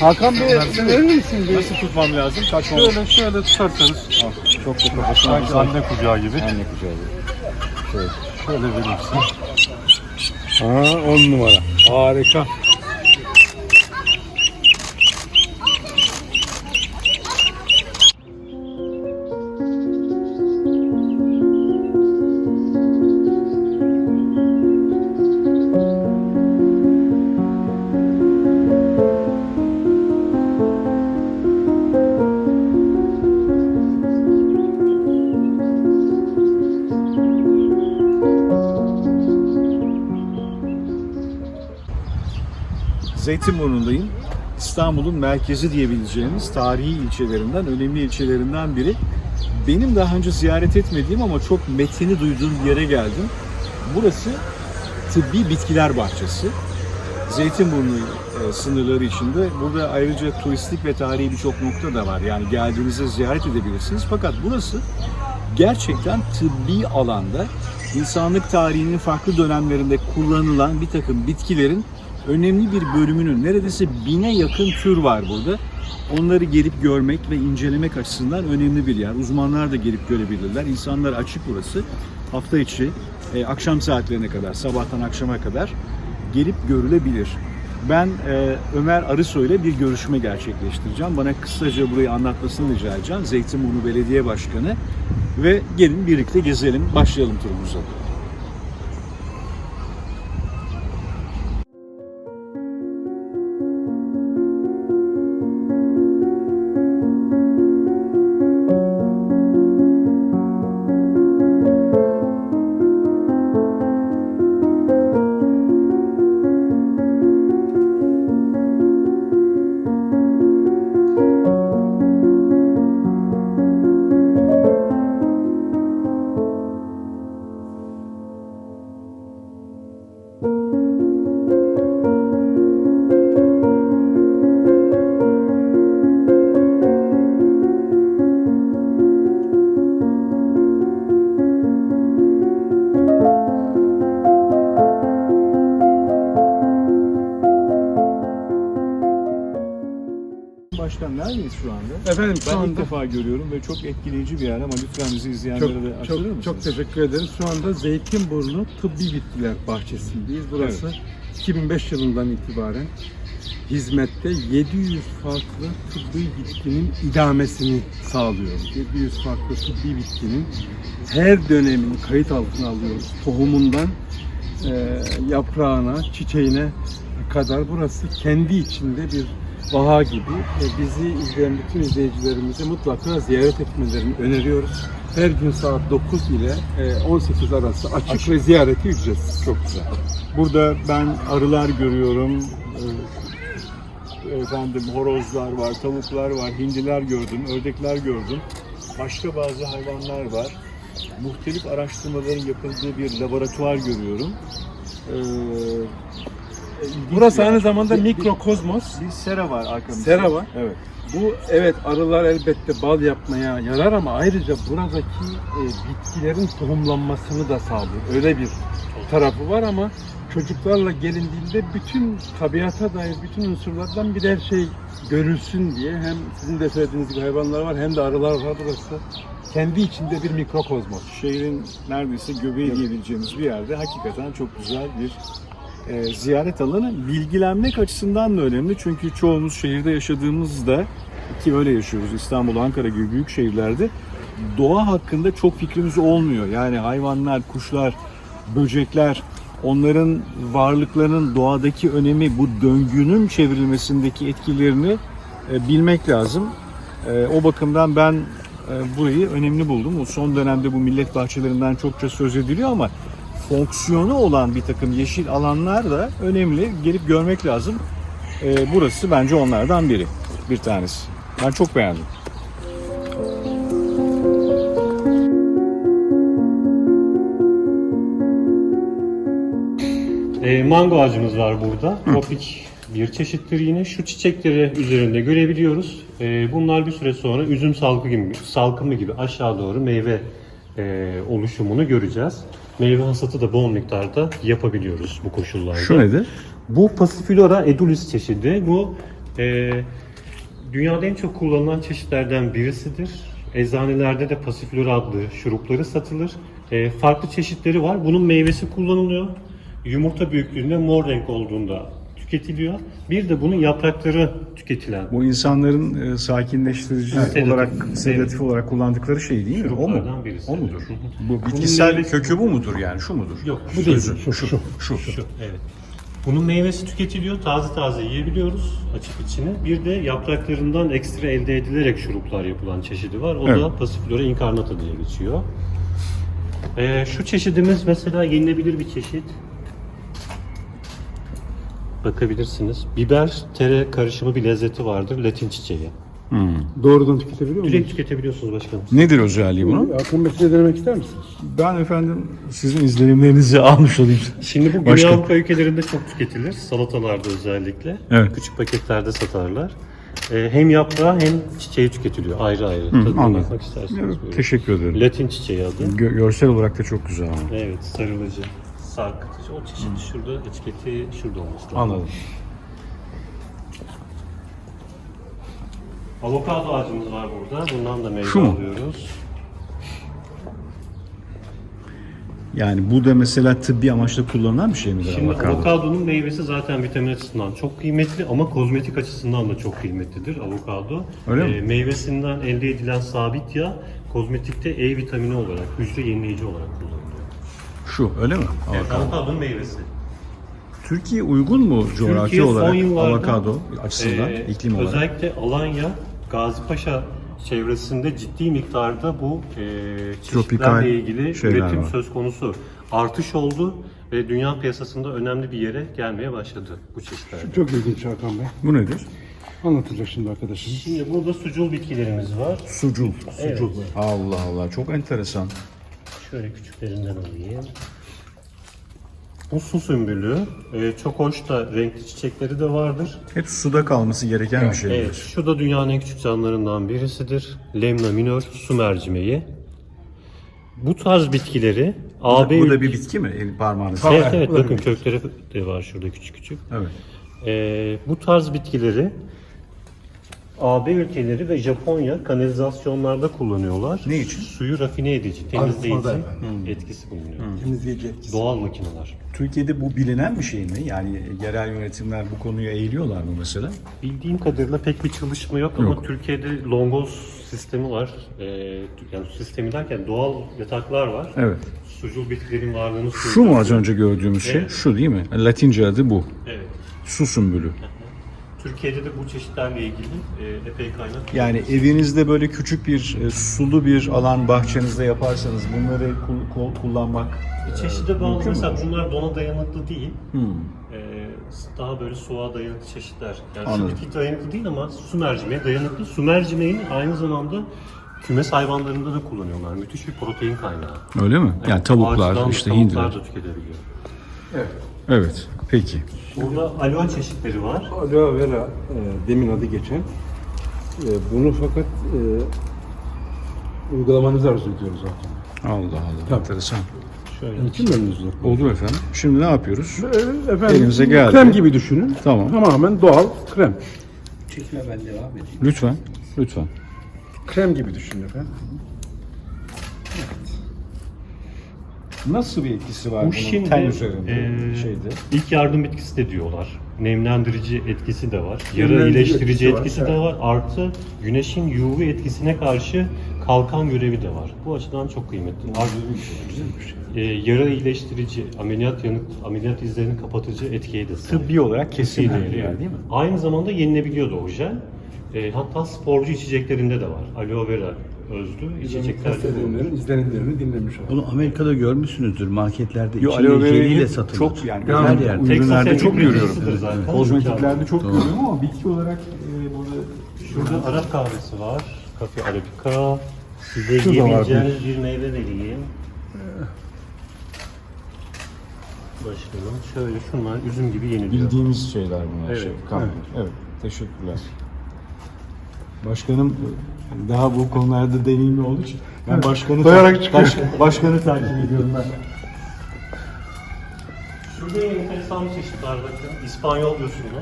Hakan Bey verir misin? bir? Nasıl tutmam lazım? Kaçmam. Şöyle şöyle tutarsanız. Çok da kafasına Sanki güzel. anne kucağı gibi. Anne kucağı. Şöyle. Şöyle verirsin. Aa on numara. Harika. Zeytinburnu'ndayım. İstanbul'un merkezi diyebileceğimiz tarihi ilçelerinden, önemli ilçelerinden biri. Benim daha önce ziyaret etmediğim ama çok metini duyduğum yere geldim. Burası tıbbi bitkiler bahçesi. Zeytinburnu e, sınırları içinde. Burada ayrıca turistik ve tarihi birçok nokta da var. Yani geldiğinizde ziyaret edebilirsiniz. Fakat burası gerçekten tıbbi alanda insanlık tarihinin farklı dönemlerinde kullanılan bir takım bitkilerin önemli bir bölümünün neredeyse bine yakın tür var burada. Onları gelip görmek ve incelemek açısından önemli bir yer. Uzmanlar da gelip görebilirler. İnsanlar açık burası. Hafta içi e, akşam saatlerine kadar, sabahtan akşama kadar gelip görülebilir. Ben e, Ömer Arısoy ile bir görüşme gerçekleştireceğim. Bana kısaca burayı anlatmasını rica edeceğim. Zeytinburnu Belediye Başkanı ve gelin birlikte gezelim, başlayalım turumuza. Neredeyiz şu anda? Efendim Ben şu ilk anda defa görüyorum ve çok etkileyici bir yer ama lütfen bizi izleyenlere çok, de aktarır mısınız? çok, çok teşekkür ederiz. Şu anda Zeytinburnu Tıbbi Bitkiler Bahçesi'ndeyiz. Burası 2005 yılından itibaren hizmette 700 farklı tıbbi bitkinin idamesini sağlıyoruz. 700 farklı tıbbi bitkinin her dönemini kayıt altına alıyoruz. Tohumundan e, yaprağına, çiçeğine kadar burası kendi içinde bir vaha gibi. E, bizi izleyen bütün izleyicilerimize mutlaka ziyaret etmelerini öneriyoruz. Her gün saat 9 ile e, 18 arası açık, Açık. ve ziyareti ücretsiz. Çok güzel. Burada ben arılar görüyorum. Ee, Efendim horozlar var, tavuklar var, hindiler gördüm, ördekler gördüm. Başka bazı hayvanlar var. Muhtelif araştırmaların yapıldığı bir laboratuvar görüyorum. Ee, Burası bir aynı zamanda Bir- mikrokozmos. Bir, bir sera var arkamızda. Sera var. Evet. Bu evet arılar elbette bal yapmaya yarar ama ayrıca buradaki e, bitkilerin tohumlanmasını da sağlıyor. Öyle bir tarafı var ama çocuklarla gelindiğinde bütün tabiata dair bütün unsurlardan birer şey görülsün diye hem sizin de söylediğiniz gibi hayvanlar var hem de arılar var burası. Kendi içinde bir mikrokozmos. şehrin neredeyse göbeği diyebileceğimiz bir yerde hakikaten çok güzel bir e, ziyaret alanı. Bilgilenmek açısından da önemli çünkü çoğumuz şehirde yaşadığımızda ki öyle yaşıyoruz İstanbul, Ankara gibi büyük şehirlerde doğa hakkında çok fikrimiz olmuyor. Yani hayvanlar, kuşlar, böcekler onların varlıklarının doğadaki önemi, bu döngünün çevrilmesindeki etkilerini e, bilmek lazım. E, o bakımdan ben e, burayı önemli buldum. Son dönemde bu millet bahçelerinden çokça söz ediliyor ama fonksiyonu olan bir takım yeşil alanlar da önemli. Gelip görmek lazım. E, burası bence onlardan biri. Bir tanesi. Ben çok beğendim. E, mango ağacımız var burada. Tropik bir çeşittir yine. Şu çiçekleri üzerinde görebiliyoruz. E, bunlar bir süre sonra üzüm salkı gibi, salkımı gibi aşağı doğru meyve e, oluşumunu göreceğiz. Meyve hasatı da bol miktarda yapabiliyoruz bu koşullarda. nedir? Bu Passiflora edulis çeşidi. Bu Ee, dünyada en çok kullanılan çeşitlerden birisidir. Eczanelerde de pasiflor adlı şurupları satılır. Ee, farklı çeşitleri var. Bunun meyvesi kullanılıyor. Yumurta büyüklüğünde mor renk olduğunda tüketiliyor. Bir de bunun yaprakları tüketilen. Bu insanların e, sakinleştirici Evet. olarak, Sedatif. sedatif olarak kullandıkları şey değil mi? O mu? Birisi. O mudur? Evet. Bu bitkisel meyvesi- kökü bu mudur yani? Şu mudur? Yok, Bu değil, şu, şu. Şu. Şu, evet. Bunun meyvesi tüketiliyor, taze taze yiyebiliyoruz açıp içine. Bir de yapraklarından ekstra elde edilerek şuruplar yapılan çeşidi var. O da Evet. Passiflora incarnata diye geçiyor. Ee, şu çeşidimiz mesela yenilebilir bir çeşit. Bakabilirsiniz. Biber, tere karışımı bir lezzeti vardır. Latin çiçeği. Doğrudan tüketebiliyor muyuz? Direkt tüketebiliyorsunuz başkanım. Nedir özelliği bunun? Akın Bey size denemek ister misiniz? Ben efendim sizin izlenimlerinizi almış olayım. Şimdi bu Güney Başka? Avrupa ülkelerinde çok tüketilir. Salatalarda özellikle. Evet. Küçük paketlerde satarlar. Ee, hem yaprağı hem çiçeği tüketiliyor ayrı ayrı. Tadına anladım. bakmak isterseniz Evet, buyurun. Teşekkür ederim. Latin çiçeği adı. Gö- görsel olarak da çok güzel ama. Evet, sarılıcı, sarkıtıcı. O çeşit şurada, etiketi şurada olması lazım. Anladım. Avokado ağacımız var burada. Bundan da meyve Şu mu? alıyoruz. Yani bu da mesela tıbbi amaçla kullanılan bir şey midir Şimdi avokado? avokadonun meyvesi zaten vitamin açısından çok kıymetli ama kozmetik açısından da çok kıymetlidir avokado. Öyle mi? Ee, Meyvesinden elde edilen sabit yağ kozmetikte E vitamini olarak, hücre yenileyici olarak kullanılıyor. Şu öyle mi? Evet, Avokado. avokadonun meyvesi. Türkiye uygun mu coğrafi Türkiye son olarak yıllarda, avokado açısından, e, iklim olarak? Özellikle Alanya, Gazipaşa çevresinde ciddi miktarda bu e, Tropikal çeşitlerle ilgili şeyler üretim var. söz konusu. Artış oldu ve dünya piyasasında önemli bir yere gelmeye başladı bu çeşitler. Çok ilginç Hakan Bey. Bu nedir? Anlatacak şimdi arkadaşım. Şimdi burada sucul bitkilerimiz var. Sucul. Evet. Allah Allah çok enteresan. Şöyle küçüklerinden alayım. Bu su sümbülü. Ee, çok hoş da renkli çiçekleri de vardır. Hep suda kalması gereken bir şeydir. Evet, şu da dünyanın en küçük canlılarından birisidir. Lemna minor su mercimeği. Bu tarz bitkileri AB Bu da ülke- bir bitki mi? El parmağınız. Evet Evet, bu da bakın kökleri de var şurada küçük küçük. Evet. Ee, bu tarz bitkileri AB ülkeleri ve Japonya kanalizasyonlarda kullanıyorlar. Ne için? Suyu rafine edici, temizleyici Arıtmada etkisi bulunuyor. Temizleyici etkisi. Doğal makineler. Türkiye'de bu bilinen bir şey mi? Yani yerel yönetimler bu konuya eğiliyorlar mı mesela? Bildiğim kadarıyla pek bir çalışma yok, Yok. ama Türkiye'de longoz sistemi var. Ee, yani sistemi derken doğal yataklar var. Evet. Sucul bitkilerin varlığını Şu mu az önce gördüğümüz şey? Evet. Şu değil mi? Latince adı bu. Evet. Su sümbülü. Türkiye'de de bu çeşitlerle ilgili e, epey kaynak. Yani evinizde böyle küçük bir e, sulu bir alan bahçenizde yaparsanız bunları kul- kul- kullanmak Çeşide bağlı Mümkün mesela mü? bunlar dona dayanıklı değil. Hmm. Daha böyle soğuğa dayanıklı çeşitler. Yani Anladım. bitki dayanıklı değil ama su mercimeğe dayanıklı. Su mercimeğini aynı zamanda kümes hayvanlarında da kullanıyorlar. Müthiş bir protein kaynağı. öyle mi? Yani tavuklar, açıdan işte tavuklar hindiler. da tüketebiliyor. Evet. Peki. Burada aloe çeşitleri var. Aloe vera e, demin adı geçen. E, bunu fakat e, uygulamanızı arzu ediyoruz zaten. Allah Allah. Enteresan. Şöyle. Mü elinizle? Oldu efendim. Şimdi ne yapıyoruz? E, efendim, Elimize geldi. Krem gibi düşünün. Tamam. Tamamen doğal krem. Lütfen. Lütfen. Krem gibi düşünün efendim. Nasıl bir etkisi var Bu bunun şimdi, ten üzerinde e, şeyde? İlk yardım bitkisi de diyorlar. Nemlendirici etkisi de var. Yara Nemlendirici iyileştirici etkisi var, etkisi de evet. var. Artı güneşin UV etkisine karşı kalkan görevi de var. Bu açıdan çok kıymetli. Artı, e, yara iyileştirici, ameliyat yanık, ameliyat izlerini kapatıcı etkiye de sahip. Tıbbi olarak kesin yani, değeri. değil mi? Aynı zamanda yenilebiliyor da o jel. E, hatta sporcu içeceklerinde de var. Aloe vera özlü var. Hastalarının izlenimlerini dinlemiş olduk. Bunu Amerika'da görmüşsünüzdür marketlerde. Yo, içinde jeliyle satılır. çok yani Yani her yerde. ürünlerde çok görüyorum. Kozmetiklerde çok görüyorum ama bitki olarak e, burada Şurada Arap kahvesi var. Kafe Arabica. Size yiyebileceğiniz bir meyve vereyim. Başlayalım. Şöyle şunlar üzüm gibi yeniliyor. bildiğimiz şeyler bunlar. Evet. Şey, kahve. evet. Teşekkürler. Başkanım daha bu konularda deneyimli olduğu için ben başkanı Doyarak çıkıyor. baş- başkanı takip ediyorum ben. Şurada enteresan bir çeşit var bakın. İspanyol yosunu.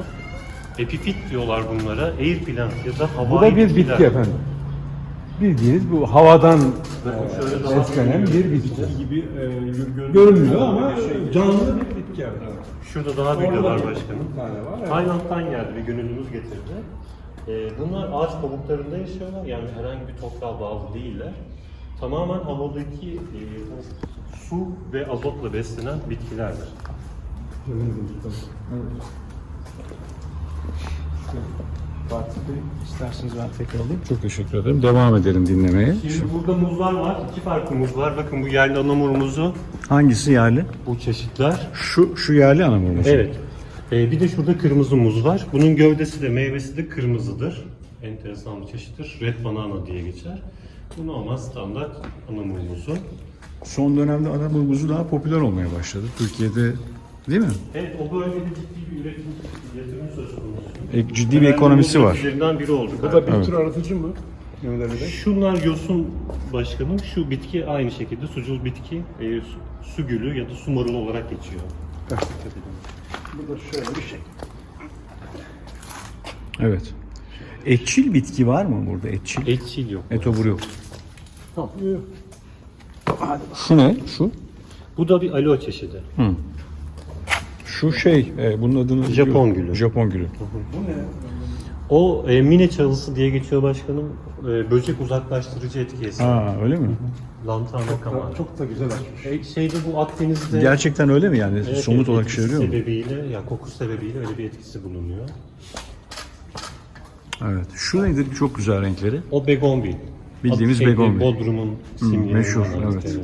Epifit diyorlar bunlara. Air plant ya da havai Bu da bir bitkiler. bitki efendim. Bildiğiniz bu havadan şöyle daha beslenen bir bitki. gibi e, Görünmüyor ama canlı bir bitki efendim. Şurada daha büyüğü var başkanım. Bir tane var. evet. Tayland'dan geldi bir gönüllümüz getirdi. Ee, bunlar ağaç kabuklarında yaşıyorlar yani herhangi bir toprağa bağlı değiller. Tamamen havadaki e, o su ve azotla beslenen bitkilerdir. İsterseniz ben tekrar alayım. Çok teşekkür ederim. Devam edelim dinlemeye. Şimdi burada muzlar var, iki farklı muz var. Bakın bu yerli anamur muzu, Hangisi yerli? bu çeşitler. Şu şu yerli anamur Evet. Ee, bir de şurada kırmızı muz var. Bunun gövdesi de meyvesi de kırmızıdır. Enteresan bir çeşittir. Red banana diye geçer. Bu normal standart anamur muzu. Son dönemde anamur muzu daha popüler olmaya başladı. Türkiye'de değil mi? Evet, o bölgede ciddi bir üretim, yatırım söz konusu. E, ciddi bir ekonomisi var. Üreticilerinden biri olduk. Bu da bir tür aratıcı mı? Şunlar yosun başkanım. Şu bitki aynı şekilde sucul bitki, e, su, su gülü ya da su marulu olarak geçiyor. Bu da şöyle bir şey. Evet. Etçil bitki var mı burada etçil? Etçil yok. Etobur yok. Tamam. Şu ne? Şu? Bu da bir aloe çeşidi. Şu şey, e, bunun adını Japon gülü. Japon gülü. O e, mine çalısı diye geçiyor başkanım. E, böcek uzaklaştırıcı etkisi. Ha, öyle mi? Lantana kama. Çok da güzel açmış. E, şeyde bu Akdeniz'de Gerçekten öyle mi yani? Evet, Somut evet, olarak etkisi söylüyor mu? sebebiyle, ya koku sebebiyle öyle bir etkisi bulunuyor. Evet. Şu nedir? Çok güzel renkleri. O begonvil. Bildiğimiz Adı şeyde, begonvil. Bodrum'un simgelerinden meşhur, evet. meşhur.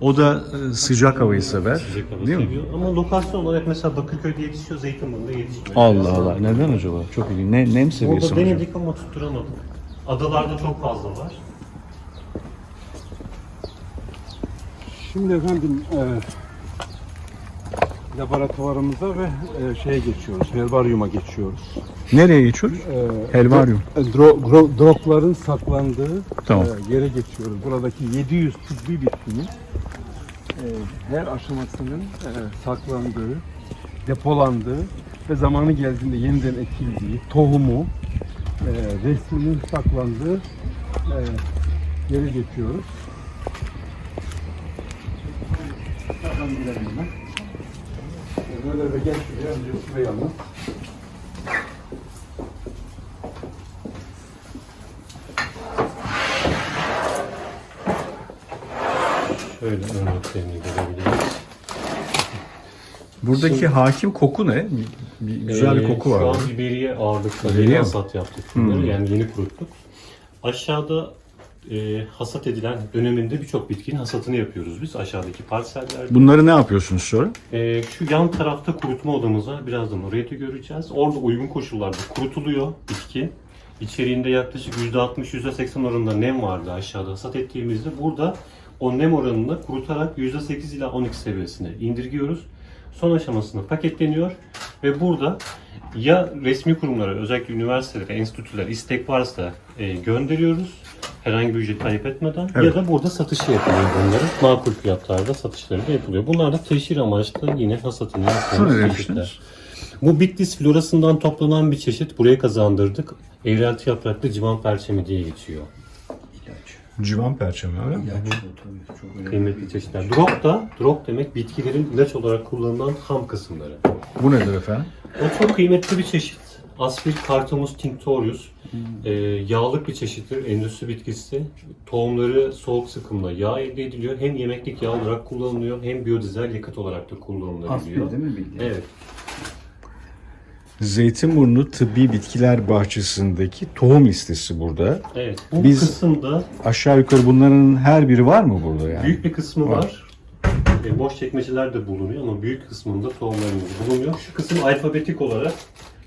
O da e, sıcak havayı sever. Sıcak hava Değil mi? seviyor. Ama lokasyon olarak mesela Bakırköy'de yetişiyor, Zeytinburnu'nda yetişmiyor. Allah Allah. Neden acaba? Çok ilginç. Ne, nem seviyesi hocam? denedik ama tutturamadık. Adalarda çok fazla var. Şimdi efendim e, laboratuvarımıza ve e, şeye geçiyoruz. Herbaryuma geçiyoruz. Nereye geçiyoruz? E, Helvaryum. e, dro, saklandığı Tamam. e, yere geçiyoruz. Buradaki 700 tıbbi bitkinin e, her aşamasının e, saklandığı, depolandığı ve zamanı geldiğinde yeniden ekildiği, tohumu, e, resminin saklandığı e, yere geçiyoruz. Girelim ben. Böyle de gel şuraya, önce şurayı alın. Şöyle örneklerini görebiliriz. Buradaki hakim koku ne? Bir, bir- güzel bir Ee, koku var. Şu an biberiye ağırlıklı Biberiye hasat yaptık şunları. Yani yeni kuruttuk. Aşağıda e, hasat edilen döneminde birçok bitkinin hasatını yapıyoruz biz aşağıdaki parsellerde. Bunları ne yapıyorsunuz sonra? Ee, şu yan tarafta kurutma odamız var. Birazdan orayı da göreceğiz. Orada uygun koşullarda kurutuluyor bitki. İçeriğinde yaklaşık %60-%80 oranında nem vardı aşağıda hasat ettiğimizde. Burada o nem oranını kurutarak %8 ila 12 seviyesine indirgiyoruz. Son aşamasında paketleniyor ve burada ya resmi kurumlara, özellikle üniversitelere, enstitülere istek varsa e, gönderiyoruz herhangi bir ücret talep etmeden ya da burada satışı yapılıyor bunların. Makul fiyatlarda satışları da yapılıyor. Bunlar da teşhir amaçlı yine hasatını yaptığımız çeşitler. Bu Bitlis florasından toplanan bir çeşit. Buraya kazandırdık. Eğrelti yapraklı civan perçemi diye geçiyor. Civan perçemi öyle mi? Kıymetli çeşitler. Drop da, drop demek bitkilerin ilaç olarak kullanılan ham kısımları. Bu nedir efendim? O çok kıymetli bir çeşit. Aspir Cartomus tinctorius. Ee, yağlık bir çeşittir. Endüstri bitkisi. Tohumları soğuk sıkımla yağ elde ediliyor. Hem yemeklik yağ olarak kullanılıyor hem biyodizel yakıt olarak da kullanılabiliyor. Aspir değil mi bildiğin? Evet. Zeytinburnu Tıbbi Bitkiler Bahçesi'ndeki tohum listesi burada. Evet. Bu Biz- kısımda Aşağı yukarı bunların her biri var mı burada yani? Büyük bir kısmı Var. var. E, boş çekmeceler de bulunuyor ama büyük kısmında tohumlarımız bulunuyor. Şu kısım alfabetik olarak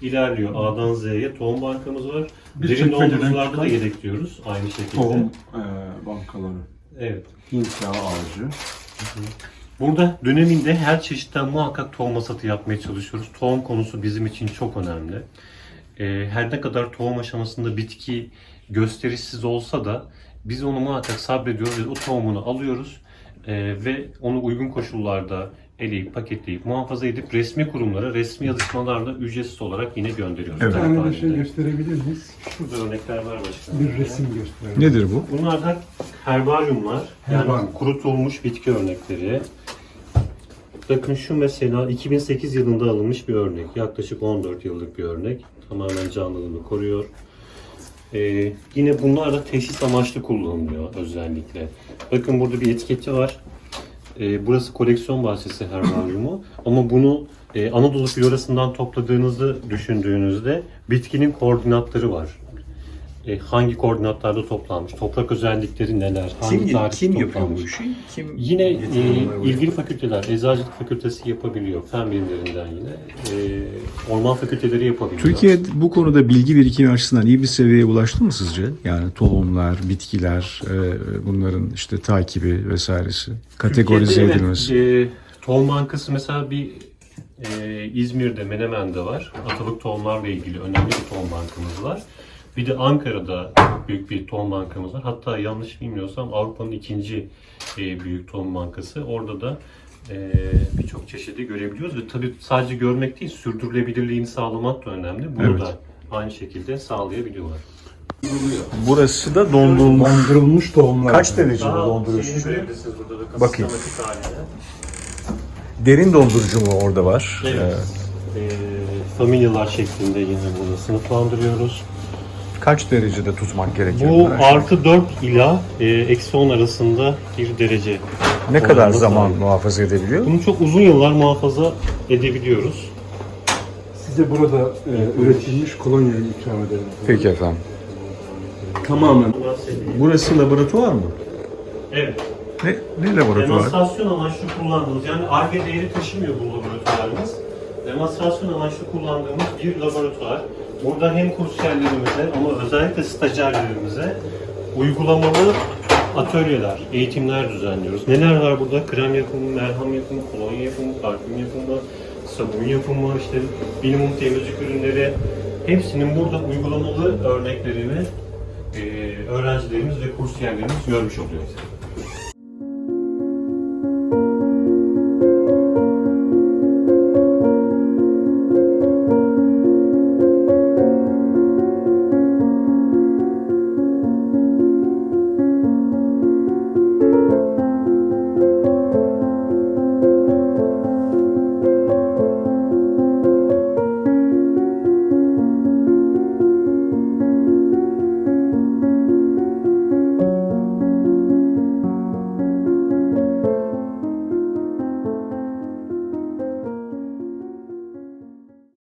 ilerliyor. A'dan Z'ye tohum bankamız var. Bir Derin dondurucularda da yedekliyoruz aynı şekilde. Tohum e, bankaları. Evet. Hint yağı ağacı. Burada döneminde her çeşitten muhakkak tohum hasatı yapmaya çalışıyoruz. Tohum konusu bizim için çok önemli. Ee, her ne kadar tohum aşamasında bitki gösterişsiz olsa da biz onu muhakkak sabrediyoruz ve o tohumunu alıyoruz Ee, ve onu uygun koşullarda eleyip, paketleyip, muhafaza edip resmi kurumlara, resmi yazışmalarla ücretsiz olarak yine gönderiyoruz. Bir Talep tane de şey gösterebilir miyiz? Şurada örnekler var başkanım. Bir resim gösterelim. Nedir bu? Bunlar da herbaryumlar. Yani kurutulmuş bitki örnekleri. Bakın şu mesela 2008 yılında alınmış bir örnek. Yaklaşık 14 yıllık bir örnek. Tamamen canlılığını koruyor. Ee, yine bunlar da teşhis amaçlı kullanılıyor özellikle. Bakın burada bir etiketi var. Ee, burası koleksiyon bahçesi herbaryumu. Ama bunu e, Anadolu florasından topladığınızı düşündüğünüzde bitkinin koordinatları var. E, hangi koordinatlarda toplanmış, toprak özellikleri neler, hangi Kim, tarihte kim yapıyor toplanmış. bu işi? Kim Yine e, ilgili fakülteler, eczacılık fakültesi yapabiliyor, fen bilimlerinden yine. E, orman fakülteleri yapabiliyor. Türkiye bu konuda bilgi birikimi açısından iyi bir seviyeye ulaştı mı sizce? Yani tohumlar, bitkiler, e, bunların işte takibi vesairesi, kategorize Türkiye'de edilmesi. Evet, e, tohum bankası mesela bir e, İzmir'de, Menemen'de var. Atalık tohumlarla ilgili önemli bir tohum bankamız var. Bir de Ankara'da çok büyük bir tohum bankamız var. Hatta yanlış bilmiyorsam Avrupa'nın ikinci e, büyük tohum bankası. Orada da e, birçok çeşidi görebiliyoruz ve tabii sadece görmek değil, sürdürülebilirliğini sağlamak da önemli. Bunu Evet. da aynı şekilde sağlayabiliyorlar. Burası da dondurulmuş. Dondurulmuş tohumlar. Kaç derecede donduruyorsunuz? şeyini görebilirsiniz burada da Bakayım. halinde. Derin dondurucu mu orada var? Evet. Ee, familyalar şeklinde yine burada sınıflandırıyoruz. Kaç derecede tutmak gerekiyor? Bu artı 4 ila e, eksi 10 arasında bir derece. ne kadar zaman sahip. muhafaza edebiliyor? Bunu çok uzun yıllar muhafaza edebiliyoruz. Size burada e, üretilmiş kolonyayı ikram edelim. Peki efendim. Tamamen. Burası laboratuvar mı? Evet. Ne, ne laboratuvar? Demonstrasyon amaçlı kullandığımız yani ARGE değeri taşımıyor bu laboratuvarımız. Demonstrasyon amaçlı kullandığımız bir laboratuvar. Burada hem kursiyerlerimize ama özellikle stajyerlerimize uygulamalı atölyeler, eğitimler düzenliyoruz. Neler var burada? Krem yapımı, merhem yapımı, kolonya yapımı, parfüm yapımı, sabun yapımı, işte minimum temizlik ürünleri. Hepsinin burada uygulamalı örneklerini öğrencilerimiz ve kursiyerlerimiz görmüş oluyor.